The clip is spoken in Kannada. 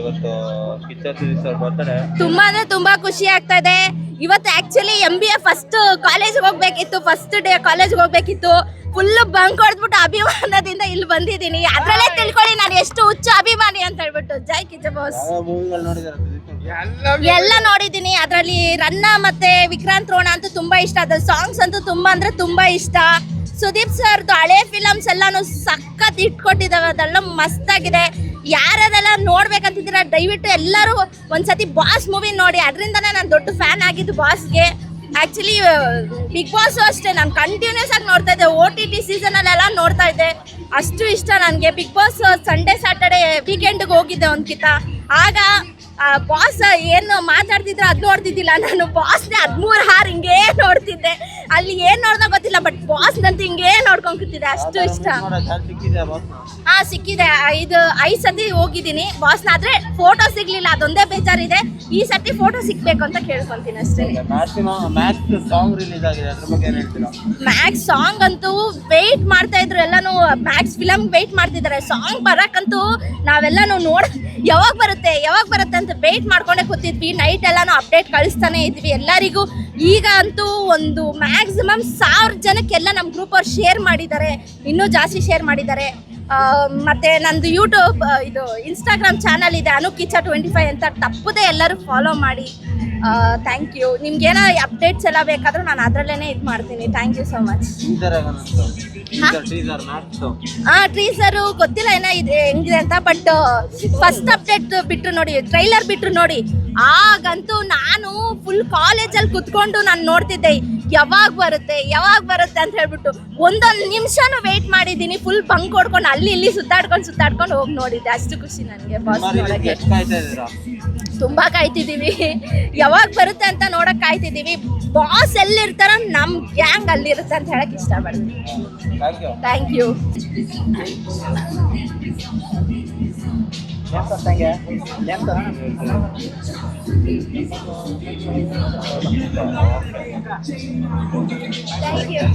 ಇವತ್ತು ಕಿಚ್ಚರ್ ಸುದೀಪ್ ಸರ್ ಬರ್ತಾರೆ. ತುಂಬಾ ಅಂದ್ರೆ ತುಂಬಾ ಖುಷಿ ಆಗ್ತಾ ಇದೆ. ಇವತ್ತು actually M B A first college ಹೋಗ್ಬೇಕಿತ್ತು ಫಸ್ಟ್ ಡೇ ಕಾಲೇಜ್ ಹೋಗ್ಬೇಕಿತ್ತು. ಫುಲ್ ಬಂಕ್ ಹೊಡೆದ್ಬಿಟ್ಟು ಅಭಿಮಾನದಿಂದ ಇಲ್ಲಿ ಬಂದಿದ್ದೀನಿ. ಅದ್ರಲ್ಲೇ ತಿಳ್ಕೊಳ್ಳಿ ನಾನು ಎಷ್ಟು ಹುಚ್ಚು ಅಭಿಮಾನಿ ಅಂತ ಹೇಳ್ಬಿಟ್ಟು. ಜೈ ಕಿಚ್ಚ ಬಾಸ್ ಎಲ್ಲ ನೋಡಿದ್ದೀನಿ. ಅದರಲ್ಲಿ ರನ್ನ ಮತ್ತೆ ವಿಕ್ರಾಂತ್ ರೋಣ ಅಂತೂ ತುಂಬಾ ಇಷ್ಟ. ಅದ್ರ ಸಾಂಗ್ಸ್ ಅಂತೂ ತುಂಬಾ ಅಂದ್ರೆ ತುಂಬಾ ಇಷ್ಟ. ಸುದೀಪ್ ಸರ್ದು ಹಳೆ ಫಿಲಮ್ಸ್ ಎಲ್ಲಾನು ಸಖತ್ ಇಟ್ಕೊಟ್ಟಿದ್ದಾವೆ ಅದೆಲ್ಲ ಮಸ್ತಾಗಿದೆ. ಯಾರದೆಲ್ಲ ನೋಡ್ಬೇಕಂತಿದ್ದೀರ? ದಯವಿಟ್ಟು ಎಲ್ಲರೂ ಒಂದ್ಸತಿ ಬಾಸ್ ಮೂವಿ ನೋಡಿ. ಅದರಿಂದನೇ ನಾನು ದೊಡ್ಡ ಫ್ಯಾನ್ ಆಗಿದ್ದು ಬಾಸ್ಗೆ ಆ್ಯಕ್ಚುಲಿ ಬಿಗ್ ಬಾಸ್ ಅಷ್ಟೇ. ನಾನು ಕಂಟಿನ್ಯೂಸ್ ಆಗಿ ನೋಡ್ತಾ ಇದ್ದೆ. ಓ ಟಿ ಟಿ ಸೀಸನಲ್ಲೆಲ್ಲ ನೋಡ್ತಾ ಇದ್ದೆ. ಅಷ್ಟು ಇಷ್ಟ ನನಗೆ. ಬಿಗ್ ಬಾಸ್ ಸಂಡೇ ಸ್ಯಾಟರ್ಡೆ ವೀಕೆಂಡ್ಗೆ ಹೋಗಿದ್ದೆ ಒಂದ್ಕಿತ. ಆಗ ಬಾಸ್ ಏನು ಮಾತಾಡ್ತಿದ್ರೆ ಅದ್ ನೋಡ್ತಿದ್ದಿಲ್ಲ. ನಾನು ಬಾಸ್ನೇ ಹದ್ಮೂರು ಹಾರ್ ಹಿಂಗೇ ನೋಡ್ತಿದ್ದೆ. ಅಲ್ಲಿ ಏನ್ ನೋಡ್ದ ಗೊತ್ತಿಲ್ಲ ಬಟ್ ಬಾಸ್ ನಂತ ಹಿಂಗೇ ನೋಡ್ಕೊಂಡ್ ಕೂತಿದ್ದೆ ಅಷ್ಟು ಇಷ್ಟ. ಹಾ ಸಿಕ್ಕಿದೆ. ಐದು ಐದ್ ಸತಿ ಹೋಗಿದ್ದೀನಿ. ಬಾಸ್ನ ಆದ್ರೆ ಫೋಟೋ ಸಿಗ್ಲಿಲ್ಲ ಅದೊಂದೇ ಬೇಜಾರಿದೆ. ಈ ಸತಿ ಫೋಟೋ ಸಿಗ್ಬೇಕು ಅಂತ ಕೇಳ್ಕೊಂತೀನಿ ಅಷ್ಟೇ. ಮ್ಯಾಕ್ಸ್ ಸಾಂಗ್ ಅಂತೂ ವೆಯ್ಟ್ ಮಾಡ್ತಾ ಇದ್ರು ಎಲ್ಲಾನು. ಮ್ಯಾಕ್ಸ್ ಫಿಲಮ್ ವೆಯ್ಟ್ ಮಾಡ್ತಿದ್ದಾರೆ. ಸಾಂಗ್ ಬರಕ್ಕಂತೂ ನಾವೆಲ್ಲಾನು ನೋಡ್ ಯಾವಾಗ ಬರುತ್ತೆ, ಯಾವಾಗ ಬರುತ್ತೆ ಅಂತ ವೇಟ್ ಮಾಡ್ಕೊಂಡೆ ಕೂತಿದ್ವಿ. ನೈಟ್ ಎಲ್ಲಾನು ಅಪ್ಡೇಟ್ ಕಳಿಸ್ತಾನೆ ಇದ್ವಿ. ಎಲ್ಲರಿಗೂ ಈಗ ಅಂತೂ ಒಂದು ಮ್ಯಾಕ್ಸಿಮಮ್ ಸಾವಿರ ಜನಕ್ಕೆಲ್ಲ ನಮ್ಮ ಗ್ರೂಪ್ ಅವ್ರು ಶೇರ್ ಮಾಡಿದ್ದಾರೆ. ಇನ್ನೂ ಜಾಸ್ತಿ ಶೇರ್ ಮಾಡಿದ್ದಾರೆ. ಮತ್ತೆ ನಂದು ಯೂಟ್ಯೂಬ್ ಇದು ಇನ್ಸ್ಟಾಗ್ರಾಮ್ ಚಾನಲ್ ಇದೆ. ಅನು ಕಿಚ್ಚ ಟ್ವೆಂಟಿ ಫೈವ್ ಅಂತ ತಪ್ಪದೇ ಎಲ್ಲರೂ ಫಾಲೋ ಮಾಡಿ. ಥ್ಯಾಂಕ್ ಯು ನಿಮ್ಗೇನೋ ಅಪ್ಡೇಟ್ಸ್ ಎಲ್ಲ ಬೇಕಾದ್ರೂ ನಾನು ಅದರಲ್ಲೇ ಇದು ಮಾಡ್ತೀನಿ. ಥ್ಯಾಂಕ್ ಯು ಸೋ ಮಚ್ ಹಾ? ಟೀಸರು ಗೊತ್ತಿಲ್ಲ ಏನೋ ಇದೆ ಹೆಂಗಿದೆ ಅಂತ ಬಟ್ ಫಸ್ಟ್ ಅಪ್ಡೇಟ್ ಬಿಟ್ರು ನೋಡಿ ಟ್ರೈಲರ್ ಬಿಟ್ರು ನೋಡಿ. ಆಗಂತೂ ನಾನು ಫುಲ್ ಕಾಲೇಜಲ್ಲಿ ಕುತ್ಕೊಂಡು ನಾನು ನೋಡ್ತಿದ್ದೆ ಯಾವಾಗ ಬರುತ್ತೆ ಯಾವಾಗ ಬರುತ್ತೆ ಅಂತ ಹೇಳ್ಬಿಟ್ಟು ಒಂದೊಂದು ನಿಮಿಷನೂ ವೆಯ್ಟ್ ಮಾಡಿದ್ದೀನಿ ಫುಲ್ ಬಂಕ್ ಹೊಡ್ಕೊಂಡು ಅಲ್ಲಿ ಇಲ್ಲಿ ಸುತ್ತಾಡ್ಕೊಂಡು ಸುತ್ತಾಡ್ಕೊಂಡು ಹೋಗಿ ನೋಡಿದ್ದೆ. ಅಷ್ಟು ಖುಷಿ ನನಗೆ ಬಾಸ್ ಇದ್ದೀರಾ? ತುಂಬಾ ಕಾಯ್ತಿದೀವಿ ಯಾವಾಗ ಬರುತ್ತೆ ಅಂತ ನೋಡಕ್ ಕಾಯ್ತಿದೀವಿ ಬಾಸ್ ಎಲ್ಲಿರ್ತಾರ ನಮ್ ಗ್ಯಾಂಗ್ ಅಲ್ಲಿರುತ್ತೆ ಅಂತ ಹೇಳಕ್ ಇಷ್ಟಪಡ್ತೀನಿ. Thank you thank you